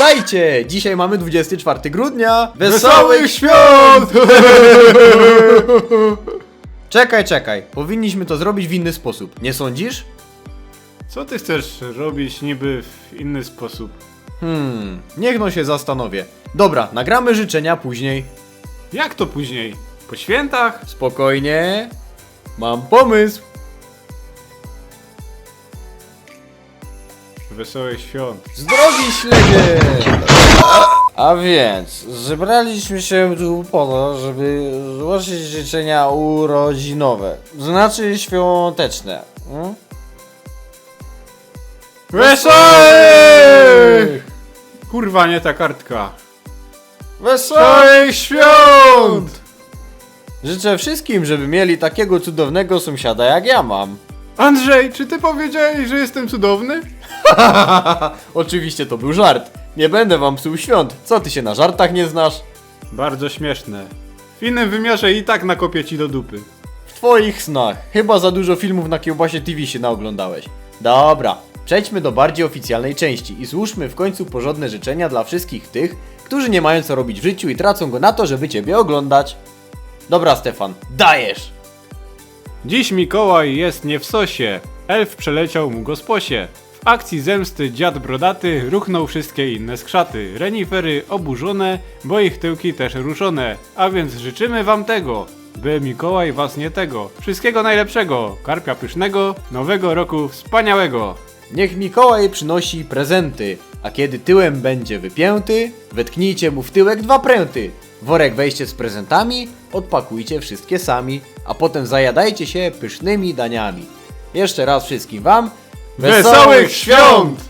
Witajcie! Dzisiaj mamy 24 grudnia. Wesołych świąt! Czekaj, czekaj. Powinniśmy to zrobić w inny sposób. Nie sądzisz? Co ty chcesz robić niby w inny sposób? Hmm, niech no się zastanowię. Dobra, nagramy życzenia później. Jak to później? Po świętach? Spokojnie. Mam pomysł. Wesołych świąt. Zdrowi śledzie! A więc, zebraliśmy się tu po to, żeby złożyć życzenia urodzinowe, znaczy świąteczne. Hmm? Wesołych! Kurwa, nie ta kartka. Wesołych świąt! Życzę wszystkim, żeby mieli takiego cudownego sąsiada jak ja mam. Andrzej, czy ty powiedziałeś, że jestem cudowny? Oczywiście to był żart. Nie będę wam psuł świąt. Co ty się na żartach nie znasz? Bardzo śmieszne. W innym wymiarze i tak nakopię ci do dupy. W twoich snach. Chyba za dużo filmów na kiełbasie TV się naoglądałeś. Dobra, przejdźmy do bardziej oficjalnej części i złóżmy w końcu porządne życzenia dla wszystkich tych, którzy nie mają co robić w życiu i tracą go na to, żeby ciebie oglądać. Dobra, Stefan, dajesz! Dziś Mikołaj jest nie w sosie. Elf przeleciał mu go z posie. W akcji zemsty dziad brodaty ruchnął wszystkie inne skrzaty. Renifery oburzone, bo ich tyłki też ruszone. A więc życzymy wam tego, by Mikołaj was nie tego. Wszystkiego najlepszego, karpia pysznego, nowego roku wspaniałego. Niech Mikołaj przynosi prezenty, a kiedy tyłem będzie wypięty, wetknijcie mu w tyłek dwa pręty. Worek wejście z prezentami, odpakujcie wszystkie sami, a potem zajadajcie się pysznymi daniami. Jeszcze raz wszystkim wam Wesołych świąt!